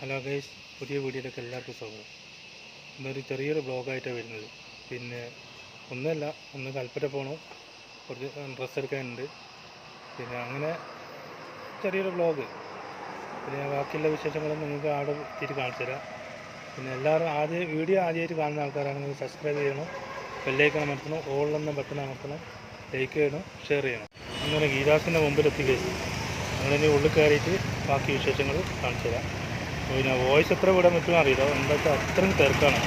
Hello guys പുതിയ വീഡിയോയിലേക്ക് എല്ലാവർക്കും സ്വാഗതം. ഇന്നൊരു ചെറിയൊരു ബ്ലോഗായിട്ടാണ് വരുന്നത്. പിന്നെ ഒന്നല്ല ഒന്ന് കൽപ്പറ്റ പോകണം കുറച്ച് ഡ്രസ്സ് എടുക്കാനുണ്ട്. പിന്നെ അങ്ങനെ ചെറിയൊരു ബ്ലോഗ് പിന്നെ ബാക്കിയുള്ള വിശേഷങ്ങളും നിങ്ങൾക്ക് ആടെ എത്തിയിട്ട് കാണിച്ചു തരാം. പിന്നെ എല്ലാവരും ആദ്യം വീഡിയോ ആദ്യമായിട്ട് കാണുന്ന ആൾക്കാരാണെങ്കിൽ സബ്സ്ക്രൈബ് ചെയ്യണം. ബെല്ലൈക്കൺ അമർത്തണം. ഓളിലെന്ന ബട്ടൺ അമർത്തണം. ലൈക്ക് ചെയ്യണം. ഷെയർ ചെയ്യണം. അങ്ങനെ ഗീതാസിന്റെ മുമ്പിലെത്തി കഴിച്ചു അങ്ങനെ ഉള്ളിൽ കയറിയിട്ട് ബാക്കി വിശേഷങ്ങൾ കാണിച്ചു തരാം. പിന്നെ വോയിസ് എത്ര വിടാൻ പറ്റുമോ അറിയില്ല. എന്താ വെച്ചാൽ അത്രയും തിരക്കാണ്.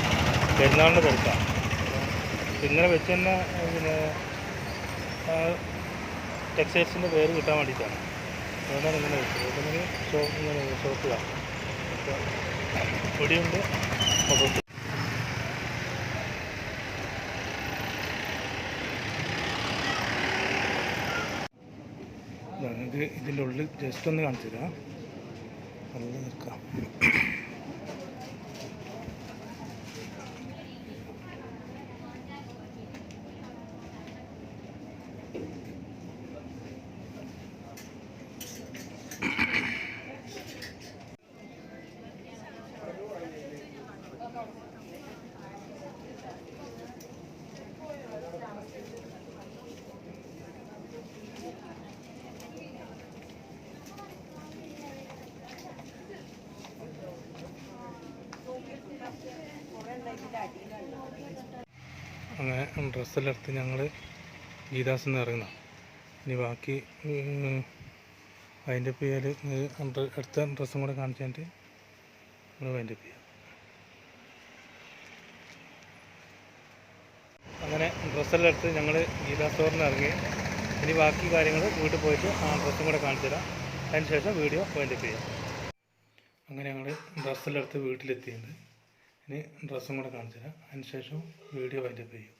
പെരുന്നാളിന്റെ തിരക്കാണ് ഇന്നലെ വെച്ച് തന്നെ പിന്നെ ടെക്സ്റ്റൈൽസിന്റെ പേര് കിട്ടാൻ വേണ്ടിയിട്ടാണ്. അതുകൊണ്ടാണ് ഇങ്ങനെ വെച്ചത്. ഷോപ്പ് ഇങ്ങനെ ഷോപ്പിലാണ് പൊടിയുണ്ട് അപ്പോൾ ഇത് ഇതിന്റെ ഉള്ളിൽ ജസ്റ്റ് ഒന്ന് കാണിച്ചു തരാം நல்லா இருக்கா അങ്ങനെ ഡ്രസ്സെല്ലാം എടുത്ത് ഞങ്ങൾ ഗീതാസിൽ നിന്ന് ഇറങ്ങുന്ന. ഇനി ബാക്കി അതിന്റെ പേര് അടുത്ത ഡ്രസ്സും കൂടെ കാണിച്ചിട്ട് നമ്മൾ അതിന്റെ ചെയ്യാം. അങ്ങനെ ഡ്രസ്സെല്ലാം എടുത്ത് ഞങ്ങൾ ഗീതാ സ്റ്റോറിൽ ഇറങ്ങി. ഇനി ബാക്കി കാര്യങ്ങൾ വീട്ടിൽ പോയിട്ട് ആ ഡ്രസ്സും കൂടെ കാണിച്ചു തരാം. അതിന് ശേഷം വീഡിയോ വൈൻഡപ്പ് ചെയ്യാം. അങ്ങനെ ഞങ്ങൾ ഡ്രസ്സെല്ലാം എടുത്ത് വീട്ടിലെത്തിയിട്ടുണ്ട്. ഇനി ഡ്രസ്സും കൂടെ കാണിച്ചു തരാം അതിനുശേഷം വീഡിയോ വൈൻഡ് ചെയ്യും.